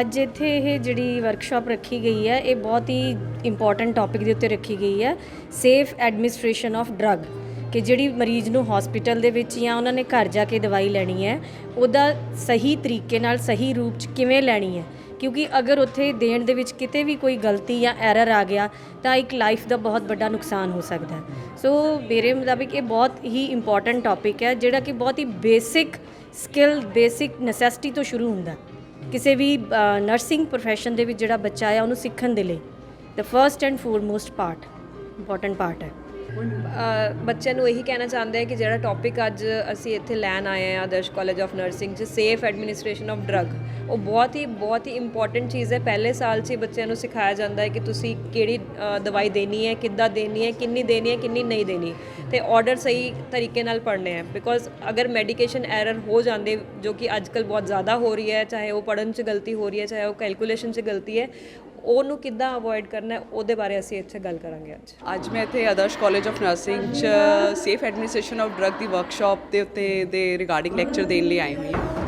ਅੱਜ ਇੱਥੇ ਇਹ ਜਿਹੜੀ ਵਰਕਸ਼ਾਪ ਰੱਖੀ ਗਈ ਹੈ, ਇਹ ਬਹੁਤ ਹੀ ਇੰਪੋਰਟੈਂਟ ਟੌਪਿਕ ਦੇ ਉੱਤੇ ਰੱਖੀ ਗਈ ਹੈ ਸੇਫ ਐਡਮਿਨਿਸਟ੍ਰੇਸ਼ਨ ਆਫ ਡਰੱਗ ਕਿ ਜਿਹੜੀ ਮਰੀਜ਼ ਨੂੰ ਹਸਪੀਟਲ ਦੇ ਵਿੱਚ ਜਾਂ ਉਹਨਾਂ ਨੇ ਘਰ ਜਾ ਕੇ ਦਵਾਈ ਲੈਣੀ ਹੈ, ਉਹਦਾ ਸਹੀ ਤਰੀਕੇ ਨਾਲ ਸਹੀ ਰੂਪ ਚ ਕਿਵੇਂ ਲੈਣੀ ਹੈ ਕਿਉਂਕਿ ਅਗਰ ਉੱਥੇ ਦੇਣ ਦੇ ਵਿੱਚ ਕਿਤੇ ਵੀ ਕੋਈ ਗਲਤੀ ਜਾਂ ਐਰਰ ਆ ਗਿਆ, ਤਾਂ ਇੱਕ ਲਾਈਫ ਦਾ ਬਹੁਤ ਵੱਡਾ ਨੁਕਸਾਨ ਹੋ ਸਕਦਾ ਹੈ ਸੋ ਮੇਰੇ ਮੁਤਾਬਿਕ ਇਹ ਬਹੁਤ ਹੀ ਇੰਪੋਰਟੈਂਟ ਟੌਪਿਕ ਹੈ, ਜਿਹੜਾ ਕਿ ਬਹੁਤ ਹੀ ਬੇਸਿਕ ਸਕਿੱਲ ਬੇਸਿਕ ਨੈਸੈਸਿਟੀ ਤੋਂ ਸ਼ੁਰੂ ਹੁੰਦਾ ਹੈ। ਕਿਸੇ ਵੀ ਨਰਸਿੰਗ profession ਦੇ ਵਿੱਚ ਜਿਹੜਾ ਬੱਚਾ ਆ ਉਹਨੂੰ ਸਿੱਖਣ ਦੇ ਲਈ the first and foremost part important part ਹੈ। ਬੱਚਿਆਂ ਨੂੰ ਇਹੀ ਕਹਿਣਾ ਚਾਹੁੰਦੇ ਆ ਕਿ ਜਿਹੜਾ ਟੌਪਿਕ ਅੱਜ ਅਸੀਂ ਇੱਥੇ ਲੈਣ ਆਏ ਆ ਆਦਰਸ਼ ਕਾਲਜ ਆਫ ਨਰਸਿੰਗ 'ਚ ਸੇਫ ਐਡਮਿਨਿਸਟ੍ਰੇਸ਼ਨ ਆਫ ਡਰੱਗ ਉਹ ਬਹੁਤ ਹੀ ਬਹੁਤ ਹੀ ਇੰਪੋਰਟੈਂਟ ਚੀਜ਼ ਹੈ। ਪਹਿਲੇ ਸਾਲ 'ਚ ਹੀ ਬੱਚਿਆਂ ਨੂੰ ਸਿਖਾਇਆ ਜਾਂਦਾ ਹੈ ਕਿ ਤੁਸੀਂ ਕਿਹੜੀ ਦਵਾਈ ਦੇਣੀ ਹੈ, ਕਿੱਦਾਂ ਦੇਣੀ ਹੈ, ਕਿੰਨੀ ਦੇਣੀ ਹੈ, ਕਿੰਨੀ ਨਹੀਂ ਦੇਣੀ। ਤੇ ਆਰਡਰ ਸਹੀ ਤਰੀਕੇ ਨਾਲ ਪੜ੍ਹਨੇ ਹੈ ਬਿਕੋਜ਼ ਅਗਰ ਮੈਡੀਕੇਸ਼ਨ ਐਰਰ ਹੋ ਜਾਂਦੇ, ਜੋ ਕਿ ਅੱਜਕੱਲ ਬਹੁਤ ਜ਼ਿਆਦਾ ਹੋ ਰਹੀ ਹੈ, ਚਾਹੇ ਉਹ ਪੜਨ 'ਚ ਗਲਤੀ ਹੋ ਰਹੀ ਹੈ, ਚਾਹੇ ਉਹ ਕੈਲਕੂਲੇਸ਼ਨ 'ਚ ਗਲਤੀ ਹੈ ਉਹਨੂੰ ਕਿੱਦਾਂ ਅਵੋਇਡ ਕਰਨਾ ਹੈ, ਉਹਦੇ ਬਾਰੇ ਅਸੀਂ ਇੱਥੇ ਗੱਲ ਕਰਾਂਗੇ ਅੱਜ। ਅੱਜ ਮੈਂ ਇੱਥੇ ਆਦਰਸ਼ ਕਾਲਜ ਆਫ ਨਰਸਿੰਗ ਚ ਸੇਫ ਐਡਮਿਨਿਸਟ੍ਰੇਸ਼ਨ ਆਫ ਡਰੱਗ ਦੀ ਵਰਕਸ਼ਾਪ ਦੇ ਉੱਤੇ ਦੇ ਰਿਗਾਰਡਿੰਗ ਲੈਕਚਰ ਦੇਣ ਲਈ ਆਈ ਹੋਈ ਹਾਂ।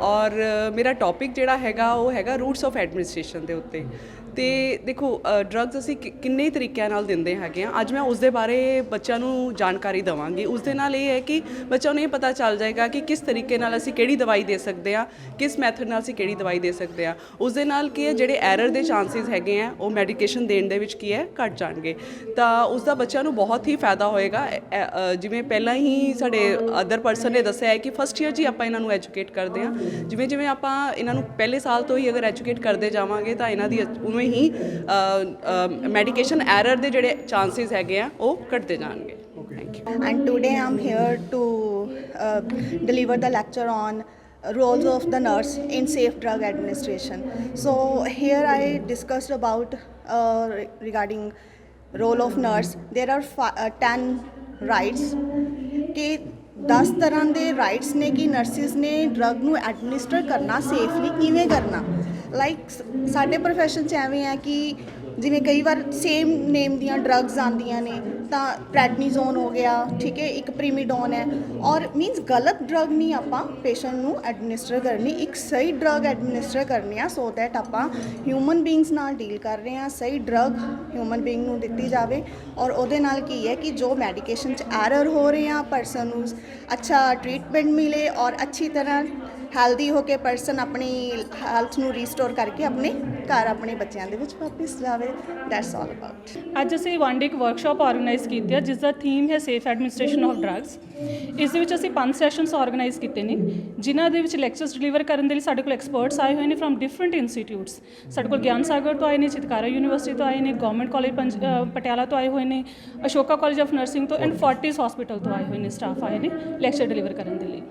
ਔਰ ਮੇਰਾ ਟੌਪਿਕ ਜਿਹੜਾ ਹੈਗਾ, ਉਹ ਹੈਗਾ ਰੂਟਸ ਆਫ ਐਡਮਿਨਿਸਟ੍ਰੇਸ਼ਨ ਦੇ ਉੱਤੇ। ਤੇ ਦੇਖੋ ਡਰੱਗਸ ਅਸੀਂ ਕਿ- ਕਿੰਨੇ ਤਰੀਕਿਆਂ ਨਾਲ ਦਿੰਦੇ ਹੈਗੇ ਆ ਅੱਜ ਮੈਂ ਉਸ ਦੇ ਬਾਰੇ ਬੱਚਿਆਂ ਨੂੰ ਜਾਣਕਾਰੀ ਦਵਾਂਗੀ। ਉਸ ਦੇ ਨਾਲ ਇਹ ਹੈ ਕਿ ਬੱਚਿਆਂ ਨੂੰ ਇਹ ਪਤਾ ਚੱਲ ਜਾਏਗਾ ਕਿ ਕਿਸ ਤਰੀਕੇ ਨਾਲ ਅਸੀਂ ਕਿਹੜੀ ਦਵਾਈ ਦੇ ਸਕਦੇ ਆ ਕਿਸ ਮੈਥਡ ਨਾਲ ਅਸੀਂ ਕਿਹੜੀ ਦਵਾਈ ਦੇ ਸਕਦੇ ਆ ਉਸ ਦੇ ਨਾਲ ਕੀ ਹੈ, ਜਿਹੜੇ ਐਰਰ ਦੇ ਚਾਂਸਸ ਹੈਗੇ ਆ ਉਹ ਮੈਡੀਕੇਸ਼ਨ ਦੇਣ ਦੇ ਵਿੱਚ ਕੀ ਹੈ, ਘਟ ਜਾਣਗੇ। ਤਾਂ ਉਸ ਦਾ ਬੱਚਿਆਂ ਨੂੰ ਬਹੁਤ ਹੀ ਫਾਇਦਾ ਹੋਏਗਾ। ਐ- ਜਿਵੇਂ ਪਹਿਲਾਂ ਹੀ ਸਾਡੇ ਅਦਰ ਪਰਸਨ ਨੇ ਦੱਸਿਆ ਹੈ ਕਿ ਫਸਟ ਈਅਰ 'ਚ ਹੀ ਆਪਾਂ ਇਹਨਾਂ ਨੂੰ ਐਜੂਕੇਟ ਕਰਦੇ ਆ ਜਿਵੇਂ ਜਿਵੇਂ ਆਪਾਂ ਇਹਨਾਂ ਨੂੰ ਪਹਿਲੇ ਸਾਲ ਤੋਂ ਹੀ ਅਗਰ ਐਜੂਕੇਟ ਕਰਦੇ ਜਾਵਾਂਗੇ ਤਾਂ ਇਹਨਾਂ ਦੀ ਉਵੇਂ ਹੀ ਮੈਡੀਕੇਸ਼ਨ ਐਰਰ ਦੇ ਜਿਹੜੇ ਚਾਂਸਸ ਹੈਗੇ ਆ ਉਹ ਘਟਦੇ ਜਾਣਗੇ thank you and today I'm here to uh, deliver the lecture on roles of the nurse in safe drug administration. So here I discussed about uh, re- regarding role of nurse. There are uh, 10 rights 10 ਤਰ੍ਹਾਂ ਦੇ rights ਨੇ ਕਿ nurses ਨੇ drug ਨੂੰ administer ਕਰਨਾ safely ਕਿਵੇਂ ਕਰਨਾ? Like ਸਾਡੇ ਪ੍ਰੋਫੈਸ਼ਨ ਚ ਐਵੇਂ ਹੈ ਕਿ ਜਿਵੇਂ ਕਈ ਵਾਰ ਸੇਮ ਨੇਮ ਦੀਆਂ ਡਰੱਗਸ ਆਉਂਦੀਆਂ ਨੇ ਤਾਂ ਪ੍ਰੈਡਨੀਜ਼ੋਨ ਹੋ ਗਿਆ, ਠੀਕ ਹੈ, ਇੱਕ ਪ੍ਰੀਮੀਡੋਨ ਹੈ। ਔਰ ਮੀਨਸ ਗਲਤ ਡਰੱਗ ਨਹੀਂ ਆਪਾਂ ਪੇਸ਼ੈਂਟ ਨੂੰ ਐਡਮਿਨਿਸਟਰ ਕਰਨੀ, ਇੱਕ ਸਹੀ ਡਰੱਗ ਐਡਮਿਨਿਸਟਰ ਕਰਨੀ ਆ ਸੋ ਦੈਟ ਆਪਾਂ ਹਿਊਮਨ ਬੀਇੰਗਸ ਨਾਲ ਡੀਲ ਕਰ ਰਹੇ ਹਾਂ, ਸਹੀ ਡਰੱਗ ਹਿਊਮਨ ਬੀਇੰਗ ਨੂੰ ਦਿੱਤੀ ਜਾਵੇ। ਔਰ ਉਹਦੇ ਨਾਲ ਕੀ ਹੈ ਕਿ ਜੋ ਮੈਡੀਕੇਸ਼ਨ ਚ ਐਰਰ ਹੋ ਰਹੇ ਆ ਪਰਸਨ ਨੂੰ ਅੱਛਾ ਟ੍ਰੀਟਮੈਂਟ ਮਿਲੇ ਔਰ ਅੱਛੀ ਤਰ੍ਹਾਂ ਹੈਲਦੀ ਹੋ ਕੇ ਪਰਸਨ ਆਪਣੀ ਹੈਲਥ ਨੂੰ ਰੀਸਟੋਰ ਕਰਕੇ ਆਪਣੇ ਘਰ ਆਪਣੇ ਬੱਚਿਆਂ ਦੇ ਵਿੱਚ ਵਾਪਸ ਜਾਵੇ। ਦੈਟਸ ਆਲ ਅਬਾਊਟ ਅੱਜ ਅਸੀਂ ਵਨ ਡੇ ਇੱਕ ਵਰਕਸ਼ਾਪ ਆਰਗੇਨਾਈਜ਼ ਕੀਤੀ ਹੈ ਜਿਸ ਦਾ ਥੀਮ ਹੈ ਸੇਫ ਐਡਮਿਨਿਸਟ੍ਰੇਸ਼ਨ ਆਫ ਡਰੱਗਸ ਇਸ ਦੇ ਵਿੱਚ ਅਸੀਂ ਪੰਜ ਸੈਸ਼ਨਸ ਆਰਗੇਨਾਈਜ਼ ਕੀਤੇ ਨੇ, ਜਿਨ੍ਹਾਂ ਦੇ ਵਿੱਚ ਲੈਕਚਰਸ ਡਿਲੀਵਰ ਕਰਨ ਦੇ ਲਈ ਸਾਡੇ ਕੋਲ ਐਕਸਪਰਟਸ ਆਏ ਹੋਏ ਨੇ ਫਰਮ ਡਿਫਰੈਂਟ ਇੰਸਟੀਟਿਊਟਸ ਸਾਡੇ ਕੋਲ ਗਿਆਨ ਸਾਗਰ ਤੋਂ ਆਏ ਨੇ, ਚਿਤਕਾਰਾ ਯੂਨੀਵਰਸਿਟੀ ਤੋਂ ਆਏ ਨੇ ਗਵਰਨਮੈਂਟ ਕਾਲਜ ਪਟਿਆਲਾ ਤੋਂ ਆਏ ਹੋਏ ਨੇ, ਅਸ਼ੋਕਾ ਕਾਲਜ ਆਫ ਨਰਸਿੰਗ ਤੋਂ ਐਂਡ ਫੋਰਟਿਸ ਹਸਪੀਟਲ ਤੋਂ ਆਏ ਹੋਏ ਨੇ ਸਟਾਫ ਆਏ ਨੇ ਲੈਕਚਰ ਡਿਲੀਵਰ ਕਰਨ ਦੇ ਲਈ।